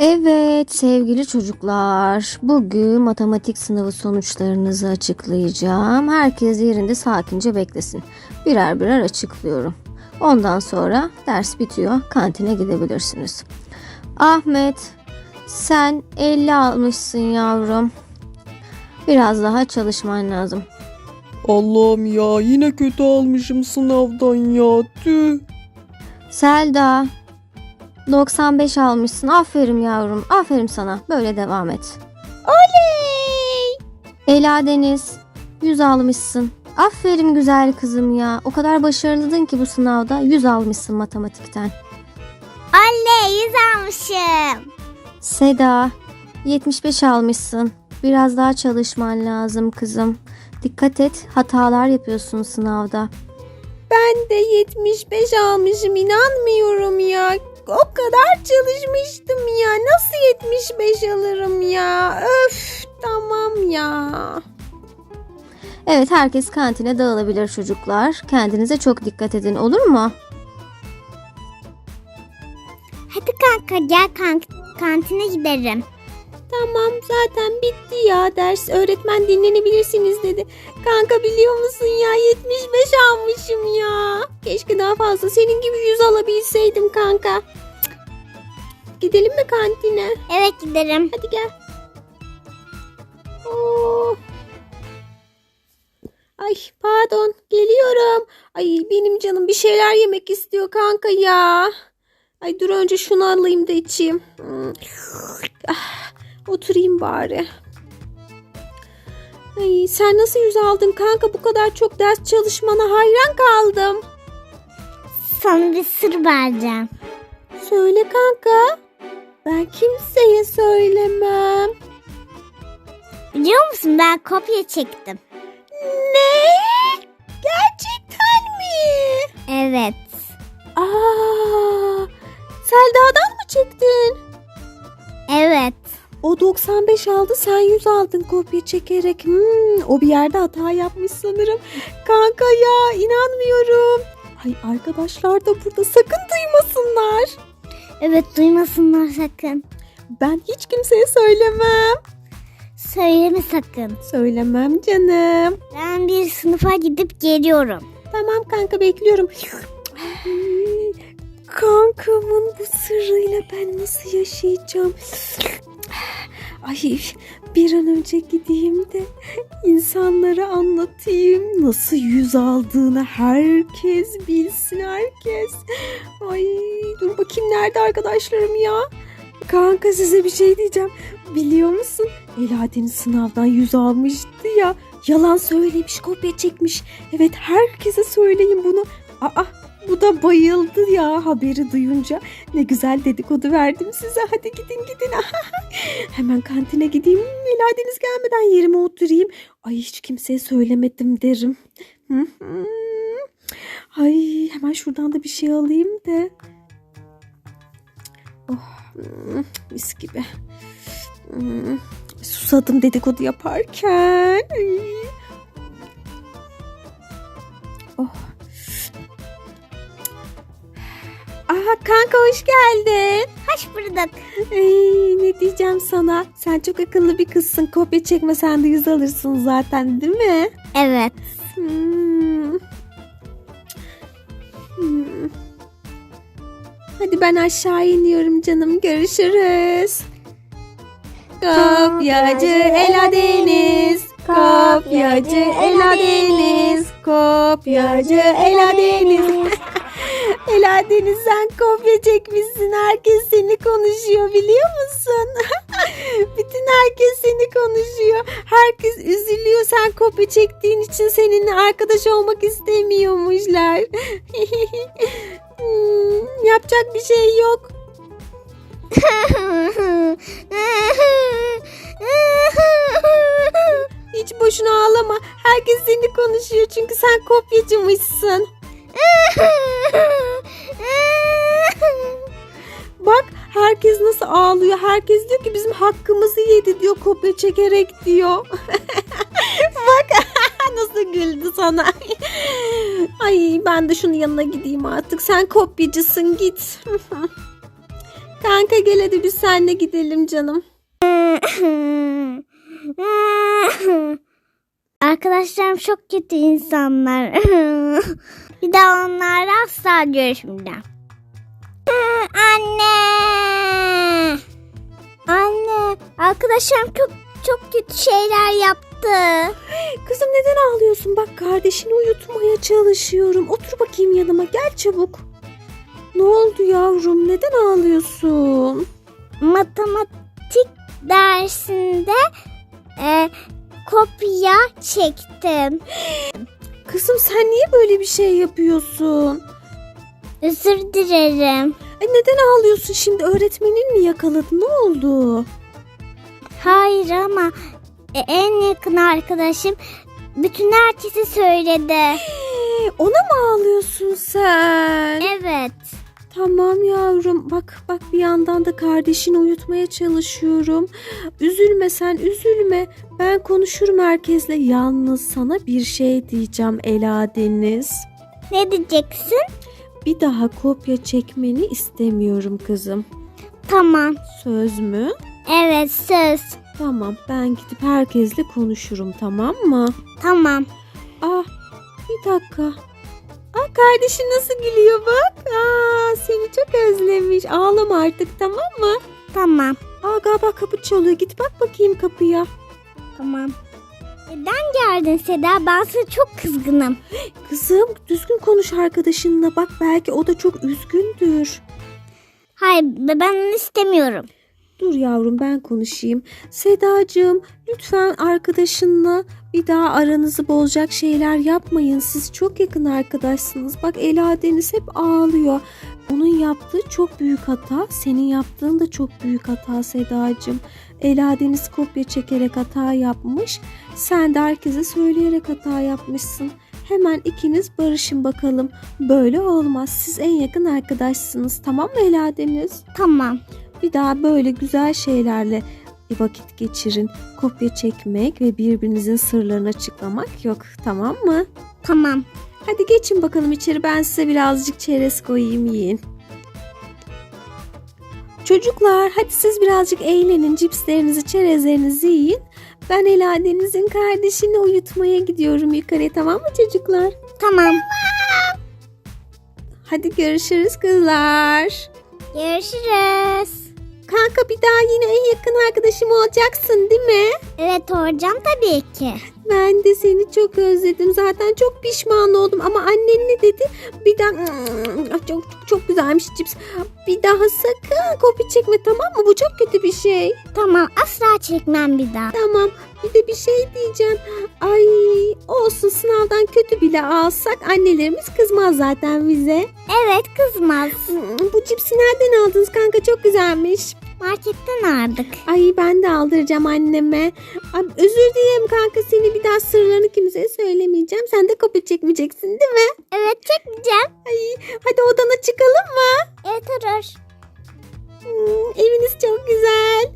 Evet sevgili çocuklar, bugün matematik sınavı sonuçlarınızı açıklayacağım. Herkes yerinde sakince beklesin. Birer birer açıklıyorum. Ondan sonra ders bitiyor, kantine gidebilirsiniz. Ahmet, sen 50 almışsın yavrum. Biraz daha çalışman lazım. Allah'ım ya yine kötü almışım sınavdan ya tüh. Selda, 95 almışsın. Aferin yavrum, aferin sana. Böyle devam et. Oley! Ela Deniz 100 almışsın. Aferin güzel kızım ya. O kadar başarılıydın ki bu sınavda 100 almışsın matematikten. Oley yüz almışım. Seda 75 almışsın. Biraz daha çalışman lazım kızım. Dikkat et hatalar yapıyorsun sınavda. Ben de 75 almışım inanmıyorum ya. O kadar çalışmıştım ya. Nasıl 75 alırım ya? Öf tamam ya. Evet herkes kantine dağılabilir çocuklar. Kendinize çok dikkat edin olur mu? Hadi kanka gel kank kantine giderim. Tamam zaten bitti ya ders. Öğretmen dinlenebilirsiniz dedi. Kanka biliyor musun ya 75 almışım ya. Keşke daha fazla senin gibi 100 alabilseydim kanka. Cık. Gidelim mi kantine? Evet giderim. Hadi gel. Oo. Ay pardon geliyorum. Ay benim canım bir şeyler yemek istiyor kanka ya. Ay dur önce şunu alayım da içeyim. Hmm. Ah, oturayım bari. Ay sen nasıl yüz aldın kanka bu kadar çok ders çalışmana hayran kaldım. Sana bir sır vereceğim. Söyle kanka. Ben kimseye söylemem. Biliyor musun ben kopya çektim. Ne? 95 aldı sen 100 aldın kopya çekerek. Hmm, o bir yerde hata yapmış sanırım. Kanka ya inanmıyorum. Ay arkadaşlar da burada sakın duymasınlar. Evet duymasınlar sakın. Ben hiç kimseye söylemem. Söyleme sakın. Söylemem canım. Ben bir sınıfa gidip geliyorum. Tamam kanka bekliyorum. Kankamın bu sırrıyla ben nasıl yaşayacağım? Ay bir an önce gideyim de insanlara anlatayım. Nasıl yüz aldığını herkes bilsin herkes. Ay dur bakayım nerede arkadaşlarım ya? Kanka size bir şey diyeceğim. Biliyor musun? Ela Deniz sınavdan yüz almıştı ya. Yalan söylemiş, kopya çekmiş. Evet herkese söyleyin bunu. Aa bu da bayıldı ya haberi duyunca. Ne güzel dedikodu verdim size. Hadi gidin gidin. Hemen kantine gideyim. Ela Deniz gelmeden yerime oturayım. Ay hiç kimseye söylemedim derim. Ay hemen şuradan da bir şey alayım da. Oh mis gibi. Hmm, Susadım dedikodu yaparken. Ay. Kanka hoş geldin. Hoş bulduk. Ay, ne diyeceğim sana? Sen çok akıllı bir kızsın. Kopya çekmesen de yüz alırsın zaten değil mi? Evet. Hmm. Hmm. Hadi ben aşağı iniyorum canım. Görüşürüz. Kopyacı Ela Deniz. Kopyacı Ela Deniz. Kopyacı Ela Deniz. Ela Deniz sen kopya çekmişsin. Herkes seni konuşuyor biliyor musun? Bütün herkes seni konuşuyor. Herkes üzülüyor sen kopya çektiğin için seninle arkadaş olmak istemiyormuşlar. Hmm, yapacak bir şey yok. Hiç boşuna ağlama. Herkes seni konuşuyor çünkü sen kopyacımışsın. Bak herkes nasıl ağlıyor. Herkes diyor ki bizim hakkımızı yedi diyor kopya çekerek diyor. Bak nasıl güldü sana. Ay ben de şunun yanına gideyim artık. Sen kopyacısın git. Kanka gel hadi biz seninle gidelim canım. Arkadaşlarım çok kötü insanlar. Bir daha onlarla asla görüşmeyeceğim. Anne! Anne, arkadaşlarım çok çok kötü şeyler yaptı. Kızım neden ağlıyorsun? Bak kardeşini uyutmaya çalışıyorum. Otur bakayım yanıma gel çabuk. Ne oldu yavrum? Neden ağlıyorsun? Matematik dersinde e, kopya çektim. Kızım sen niye böyle bir şey yapıyorsun? Özür dilerim. Ay neden ağlıyorsun şimdi? Öğretmenin mi yakaladı? Ne oldu? Hayır ama e, en yakın arkadaşım bütün herkese söyledi. Ona mı ağlıyorsun sen? Evet. Tamam yavrum. Bak bak bir yandan da kardeşini uyutmaya çalışıyorum. Üzülme sen üzülme. Ben konuşurum herkesle. Yalnız sana bir şey diyeceğim Ela Deniz. Ne diyeceksin? Bir daha kopya çekmeni istemiyorum kızım. Tamam. Söz mü? Evet söz. Tamam ben gidip herkesle konuşurum tamam mı? Tamam. Ah bir dakika. Aa kardeşin nasıl gülüyor bak. Aa seni çok özlemiş. Ağlama artık tamam mı? Tamam. Aa galiba kapı çalıyor. Git bak bakayım kapıya. Tamam. Neden geldin Seda? Ben sana çok kızgınım. Kızım düzgün konuş arkadaşınla. Bak belki o da çok üzgündür. Hayır ben onu istemiyorum. Dur yavrum ben konuşayım. Sedacığım lütfen arkadaşınla bir daha aranızı bozacak şeyler yapmayın. Siz çok yakın arkadaşsınız. Bak Ela Deniz hep ağlıyor. Onun yaptığı çok büyük hata. Senin yaptığın da çok büyük hata Sedacığım. Ela Deniz kopya çekerek hata yapmış. Sen de herkese söyleyerek hata yapmışsın. Hemen ikiniz barışın bakalım. Böyle olmaz. Siz en yakın arkadaşsınız. Tamam mı Ela Deniz? Tamam. Bir daha böyle güzel şeylerle bir vakit geçirin. Kopya çekmek ve birbirinizin sırlarını açıklamak yok. Tamam mı? Tamam. Hadi geçin bakalım içeri. Ben size birazcık çerez koyayım yiyin. Çocuklar hadi siz birazcık eğlenin. Cipslerinizi, çerezlerinizi yiyin. Ben Ela Deniz'in kardeşini uyutmaya gidiyorum yukarıya tamam mı çocuklar? Tamam. Hadi görüşürüz kızlar. Görüşürüz. Kanka bir daha yine en yakın arkadaşım olacaksın değil mi? Evet olacağım tabii ki. Ben de seni çok özledim. Zaten çok pişman oldum ama annen ne dedi? Bir daha çok çok, çok güzelmiş cips. Bir daha sakın kopya çekme tamam mı? Bu çok kötü bir şey. Tamam asla çekmem bir daha. Tamam. Bir de bir şey diyeceğim. Ay olsun sınavdan kötü bile alsak annelerimiz kızmaz zaten bize. Evet kızmaz. Bu cipsi nereden aldınız kanka? Çok güzelmiş. Marketten aldık. Ay ben de aldıracağım anneme. Ay, özür dilerim kanka seni bir daha sırlarını kimseye söylemeyeceğim. Sen de kopya çekmeyeceksin değil mi? Evet çekmeyeceğim. Hadi odana çıkalım mı? Evet olur. Hmm, eviniz çok güzel.